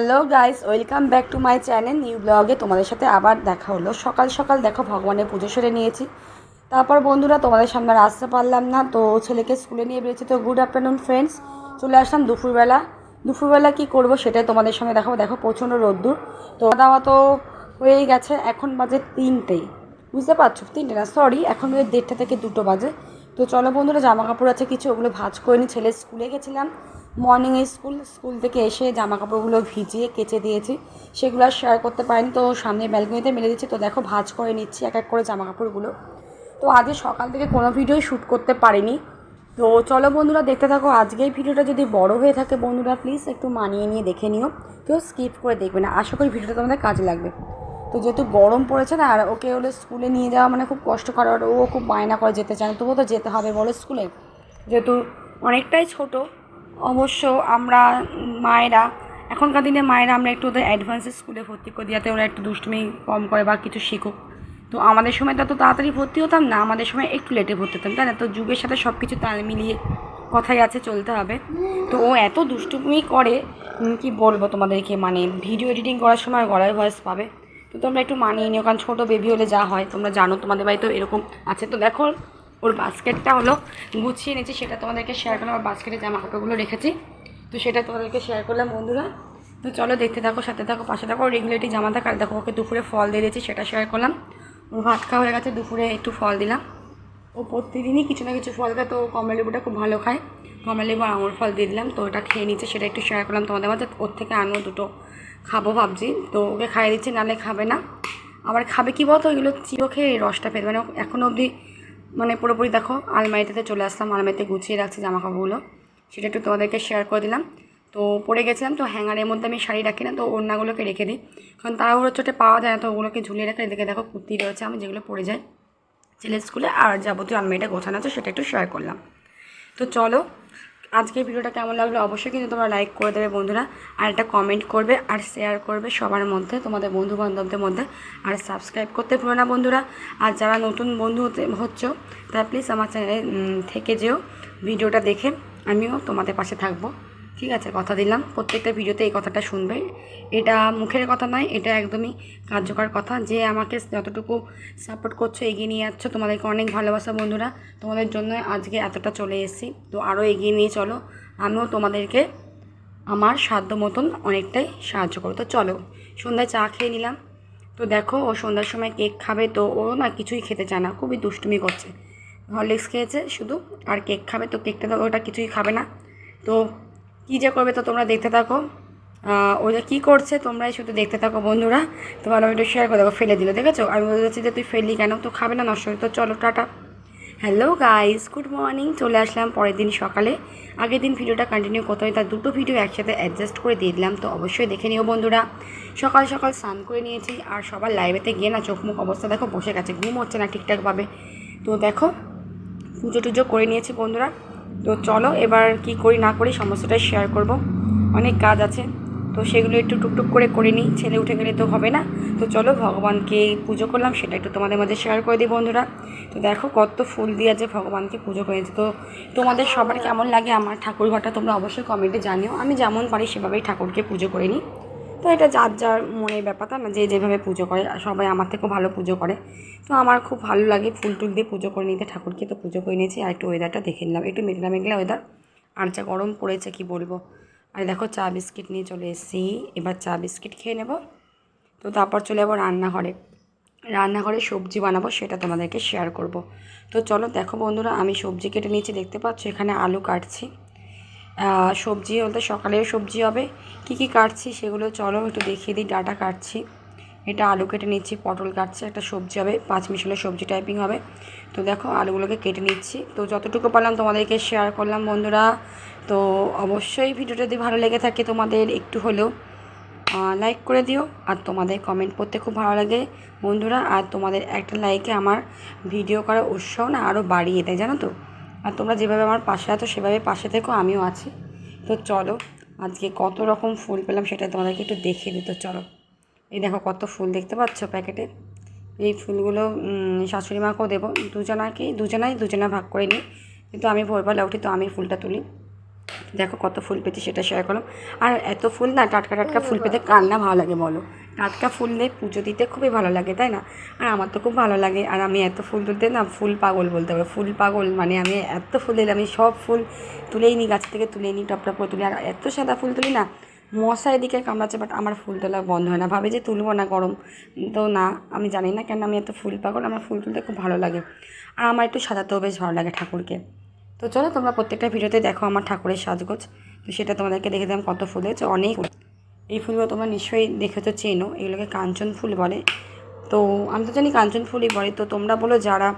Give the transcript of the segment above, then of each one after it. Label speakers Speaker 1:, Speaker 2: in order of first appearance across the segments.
Speaker 1: Hello guys welcome back to my channel new ব্লগে তোমাদের সাথে আবার দেখা হলো। সকাল সকাল দেখো, ভগবানের পুজো সেরে নিয়েছি। তারপর বন্ধুরা, তোমাদের সামনে আর আসতে পারলাম না, তো ছেলেকে স্কুলে নিয়ে বেরিয়েছি। তো গুড আফটারনুন ফ্রেন্ডস চলে আসলাম দুপুরবেলা। দুপুরবেলা কি করব সেটাই তোমাদের সঙ্গে দেখাবো। দেখো, প্রচণ্ড রোদ্দুর। তো দাওয়া তো হয়েই গেছে, এখন বাজে তিনটে। বুঝতে পারছ? তিনটে না সরি এখন বাজে দেড়টা থেকে দুটো বাজে। তো চলো বন্ধুরা জামা কাপড় আছে কিছু, ওগুলো ভাঁজ করে নিই ছেলে স্কুলে গেছিলাম। মর্নিংয়ে স্কুল স্কুল থেকে এসে জামা কাপড়গুলো ভিজিয়ে কেচে দিয়েছি। সেগুলো আর শেয়ার করতে পারিনি, তো সামনে ব্যালকনিতে মেলে দিচ্ছি তো দেখো, ভাঁজ করে নিচ্ছি এক এক করে জামা কাপড়গুলো তো আজকে সকাল থেকে কোনো ভিডিওই শ্যুট করতে পারিনি। তো চলো বন্ধুরা, দেখতে থাকো। আজকের ভিডিওটা যদি বড় হয়ে থাকে বন্ধুরা প্লিজ একটু মানিয়ে নিয়ে দেখে নিও। কেউ স্কিপ করে দেখবে না। আশা করি ভিডিওটা তোমাদের কাজে লাগবে। তো যেহেতু গরম পড়েছে না, আর ওকে হলে স্কুলে নিয়ে যাওয়া মানে খুব কষ্ট করে আর ও খুব বায়না করে যেতে চায় তবুও তো যেতে হবে বলো স্কুলে যেহেতু অনেকটাই ছোট অবশ্য আমরা মায়েরা, এখনকার দিনে মায়েরা আমরা একটু ওদের অ্যাডভান্সে স্কুলে ভর্তি করে দিই, যাতে ওরা একটু দুষ্টুমি কম করে বা কিছু শিখুক। তো আমাদের সময় তো এত তাড়াতাড়ি ভর্তি হতাম না, আমাদের সময় একটু লেটে ভর্তি হতাম, তাই না? তো যুগের সাথে সব কিছু তাল মিলিয়ে কথাই আছে, চলতে হবে। তো ও এত দুষ্টুমি করে কি বলব তোমাদেরকে? মানে ভিডিও এডিটিং করার সময় গলায় ভয়েস পাবে। তো তোমরা একটু মানিয়ে নিও, কারণ ছোটো বেবি হলে যা হয়, তোমরা জানো তোমাদের বাড়িতেও এরকম আছে। তো দেখো ওর বাস্কেটটা হলো গুছিয়ে নিয়েছি, সেটা তোমাদেরকে শেয়ার করলাম আর বাস্কেটে জামা কাপড়গুলো রেখেছি। তো সেটা তোমাদেরকে শেয়ার করলাম, বন্ধুরা। তো চলো দেখতে থাকো, সাথে থাকো, পাশে থাকো রেগুলেটি জামা থাকা। দেখো, ওকে দুপুরে ফল দিয়ে দিয়েছি, সেটা শেয়ার করলাম। ওর ভাত খাওয়া হয়ে গেছে, দুপুরে একটু ফল দিলাম। ও প্রতিদিনই কিছু না কিছু ফল খায়, তো কমলা লেবুটা খুব ভালো খায়। কমলা লেবু আঙুর ফল দিয়ে দিলাম, তো ওটা খেয়ে নিচ্ছে সেটা একটু শেয়ার করলাম তোমাদের মাঝে। ওর থেকে আনো দুটো খাব ভাবছি, তো ওকে খাইয়ে দিচ্ছি, নাহলে খাবে না। আবার খাবে কি বলতো, ওইগুলো চিরো খেয়ে রসটা পেতে মানে এখনও অবধি মানে পুরোপুরি দেখো আলমারিটাতে চলে আসলাম, আলমারিতে গুছিয়ে রাখছি জামা কাপড়গুলো সেটা একটু তোমাদেরকে শেয়ার করে দিলাম। তো পড়ে গেছিলাম, তো হ্যাঙ্গারের মধ্যে আমি শাড়ি রাখি না, তো ওড়নাগুলোকে রেখে দিই। কারণ তাড়াহুড়ো চোটে পাওয়া যায় না, তো ওগুলোকে ঝুলিয়ে রেখে এদিকে দেখো কুর্তি রয়েছে, আমি যেগুলো পড়ে যাই। ছেলের স্কুলে আর যাবতীয় আলমারিটা গোছানো আছে, সেটা একটু শেয়ার করলাম। তো চলো আজকের ভিডিওটা কেমন লাগল অবশ্যই কিন্তু তোমরা লাইক করে দেবে বন্ধুরা, আর একটা কমেন্ট করবে আর শেয়ার করবে সবার মধ্যে, তোমাদের বন্ধু বান্ধবদের মধ্যে, আর সাবস্ক্রাইব করতে ভুলো না বন্ধুরা। আর যারা নতুন বন্ধু হতে, হচ্ছ, তারা প্লিজ আমার চ্যানেলে থেকে যেও, ভিডিওটা দেখে আমিও তোমাদের পাশে থাকব। ঠিক আছে, কথা দিলাম। প্রত্যেকটা ভিডিওতে এই কথাটা শুনবে। এটা মুখের কথা নয়, এটা একদমই কার্যকর কথা যে আমাকে যতটুকু সাপোর্ট করছ, এগিয়ে নিয়ে যাচ্ছ, তোমাদেরকে অনেক ভালোবাসা বন্ধুরা। তোমাদের জন্য আজকে এতটা চলে এসেছি। তো আরও এগিয়ে নিয়ে চলো। আমিও তোমাদেরকে আমার সাধ্য মতন অনেকটাই সাহায্য করো তো চলো, সন্ধ্যায় চা খেয়ে নিলাম। তো দেখো, ও সন্ধ্যার সময় কেক খাবে, তো ও না কিছুই খেতে চায় না, খুবই দুষ্টুমি করছে। হরলিক্স খেয়েছে শুধু, আর কেক খাবে, তো কেকটা তো ওটা কিছুই খাবে না। তো কী যে করবে তো তোমরা দেখতে থাকো। ও যে কী করছে তোমরাই শুধু দেখতে থাকো বন্ধুরা। তো ভালো একটু শেয়ার করে দেখো, ফেলে দিল, দেখেছ? আমি বলতে চাচ্ছি যে তুই ফেললি কেন? তো খাবে না, নষ্ট তো চলো, টাটা। হ্যালো গাইস গুড মর্নিং চলে আসলাম পরের দিন সকালে। আগের দিন ভিডিওটা কন্টিনিউ করতে হয়, তার দুটো ভিডিও একসাথে অ্যাডজাস্ট করে দিয়ে দিলাম, তো অবশ্যই দেখে নিও বন্ধুরা। সকাল সকাল স্নান করে নিয়েছি, আর সবার লাইভেতে গিয়ে না চোখ মুখ অবস্থা দেখো, বসে গেছে, ঘুম হচ্ছে না ঠিকঠাকভাবে তো দেখো, পুজো টুজো করে নিয়েছি বন্ধুরা। তো চলো, এবার কি করি না করি সমস্তটাই শেয়ার করব। অনেক কাজ আছে, তো সেগুলো একটু টুকটুক করে করে নিই। ছেলে উঠে গেলে তো হবে না। তো চলো, ভগবানকে পুজো করলাম, সেটা একটু তোমাদের মাঝে শেয়ার করে দিই বন্ধুরা। তো দেখো, কত ফুল দিয়ে যে ভগবানকে পুজো করেছে। তো তোমাদের সবার কেমন লাগে আমার ঠাকুর ঘরটা তোমরা অবশ্যই কমেন্টে জানিও। আমি যেমন পারি সেভাবেই ঠাকুরকে পুজো করে নিই। তো এটা যার যার মনের ব্যাপার তা না? যে যেভাবে পুজো করে, সবাই আমার থেকেও ভালো পুজো করে। তো আমার খুব ভালো লাগে ফুল টুল দিয়ে পুজো করে নিতে। ঠাকুরকে তো পুজো করে নিয়েছি, আর একটু ওয়েদারটা দেখে নিলাম। একটু মেঘলা মেঘলা ওয়েদার আর যা গরম পড়েছে, কি বলব? আর দেখো, চা বিস্কিট নিয়ে চলে এসেছি। এবার চা বিস্কিট খেয়ে নেব। তো তারপর চলে যাব রান্নাঘরে। রান্নাঘরে সবজি বানাবো, সেটা তোমাদেরকে শেয়ার করব। তো চলো, দেখো বন্ধুরা, আমি সবজি কেটে নিয়েছি, দেখতে পাচ্ছ? এখানে আলু কাটছি। সবজি বলতে সকালেও সবজি হবে। কি কি কাটছি সেগুলো চলো একটু দেখিয়ে দিই, ডাটা কাটছি। এটা আলু কেটে নিচ্ছি, পটল কাটছি, একটা সবজি হবে, পাঁচ মিশালের সবজি টাইপিং হবে। তো দেখো, আলুগুলোকে কেটে নিচ্ছি। তো যতটুকু পারলাম তোমাদেরকে শেয়ার করলাম বন্ধুরা। তো অবশ্যই ভিডিওটা যদি ভালো লেগে থাকে তোমাদের একটু হলেও লাইক করে দিও। আর তোমাদের কমেন্ট করতে খুব ভালো লাগে বন্ধুরা। আর তোমাদের একটা লাইকে আমার ভিডিও করার উৎসাহ না আরও বাড়িয়ে দেয়, জানো তো? আর তোমরা যেভাবে আমার পাশে আছো, সেভাবে পাশে থেকো, আমিও আছি। তো চলো, আজকে কত রকম ফুল পেলাম সেটা তোমাদেরকে একটু দেখিয়ে দিই। তো চলো, এই দেখো কত ফুল দেখতে পাচ্ছ প্যাকেটে। এই ফুলগুলো শাশুড়ি মাকেও দেবো। দুজনাকেই দুজনাই, দুজনা ভাগ করে নিই। কিন্তু আমি ভোরবেলা উঠি, তো আমি ফুলটা তুলি। দেখো কত ফুল পেয়েছি সেটা শেয়ার করলাম। আর এত ফুল না, টাটকা টাটকা ফুল পেতে কার না ভালো লাগে বলো? টাটকা ফুল দিয়ে পুজো দিতে খুবই ভালো লাগে, তাই না আর আমার তো খুব ভালো লাগে, আর আমি এত ফুল তুলতে না ফুল পাগল বলতে হবে, ফুল পাগল মানে আমি এত ফুল দিলে আমি সব ফুল তুলেই নিই গাছ থেকে তুলে নিই টপ করে তুলি, আর এত সাদা ফুল তুলি না, মশা এদিকে কামড়াচ্ছে বাট আমার ফুল তোলা বন্ধ হয় না, ভাবে যে তুলবো না গরম, তো না, আমি জানি না কেন আমি এত ফুল পাগল, আমার ফুল তুলতে খুব ভালো লাগে, আর আমার একটু সাজাতেও বেশ ভালো লাগে ঠাকুরকে, তো চলো তোমরা প্রত্যেকটা ভিডিওতে দেখো আমার ঠাকুরের সাজগোজ, তো সেটা তোমাদেরকে দেখে দিলাম কত ফুল হয়েছে, অনেক। এই ফুলগুলো তোমরা নিশ্চয়ই দেখে তো চেনো, এগুলোকে কাঞ্চন ফুল বলে। তো আমি তো জানি কাঞ্চন ফুলই বলে, তো তোমরা বলো যারা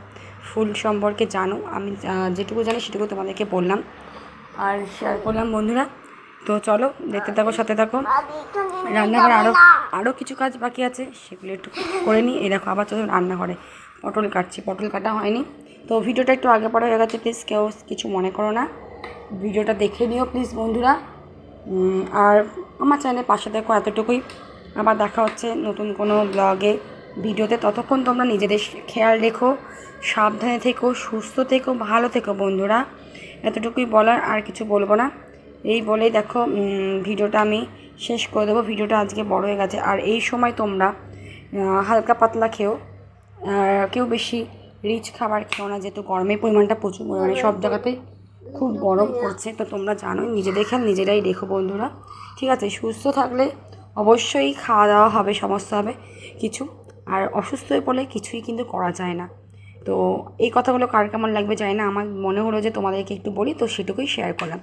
Speaker 1: ফুল সম্পর্কে জানো, আমি যেটুকু জানি সেটুকু তোমাদেরকে বললাম। আর শেয়ার করলাম বন্ধুরা, তো চলো দেখতে থাকো, সাথে থাকো। রান্নাঘরে আরও আরও কিছু কাজ বাকি আছে, সেগুলো একটু করে নিই। এই দেখো, আবার চলো রান্নাঘরে পটল কাটছি, পটল কাটা হয়নি। তো ভিডিওটা একটু আগে পরে হয়ে গেছে প্লিজ কেউ কিছু মনে করো না। ভিডিওটা দেখে নিও প্লিজ বন্ধুরা। আর আমার চ্যানেলের পাশে দেখো এতটুকুই। আবার দেখা হচ্ছে নতুন কোনো ব্লগে, ভিডিওতে। ততক্ষণ তোমরা নিজেদের খেয়াল রেখো, সাবধানে থেকো, সুস্থ থেকো, ভালো থেকো বন্ধুরা। এতটুকুই বলার, আর কিছু বলব না। এই বলেই দেখো ভিডিওটা আমি শেষ করে দেবো। ভিডিওটা আজকে বড় হয়ে গেছে। আর এই সময় তোমরা হালকা পাতলা খেও। কেউ বেশি রিচ খাবার খেও না, যেহেতু গরমের পরিমাণটা প্রচুর পরিমাণে, সব জায়গাতে খুব গরম পড়ছে, তো তোমরা জানোই, নিজে খেয়াল নিজেরাই রেখো বন্ধুরা। ঠিক আছে, সুস্থ থাকলে অবশ্যই খাওয়া দাওয়া হবে, সমস্ত হবে। কিছু, আর অসুস্থ হয়ে পড়লে কিছুই কিন্তু করা যায় না। তো এই কথাগুলো কার কেমন লাগবে জানি না, আমার মনে হলো যে তোমাদেরকে একটু বলি, তো সেটুকুই শেয়ার করলাম।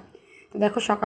Speaker 1: তো দেখো সকাল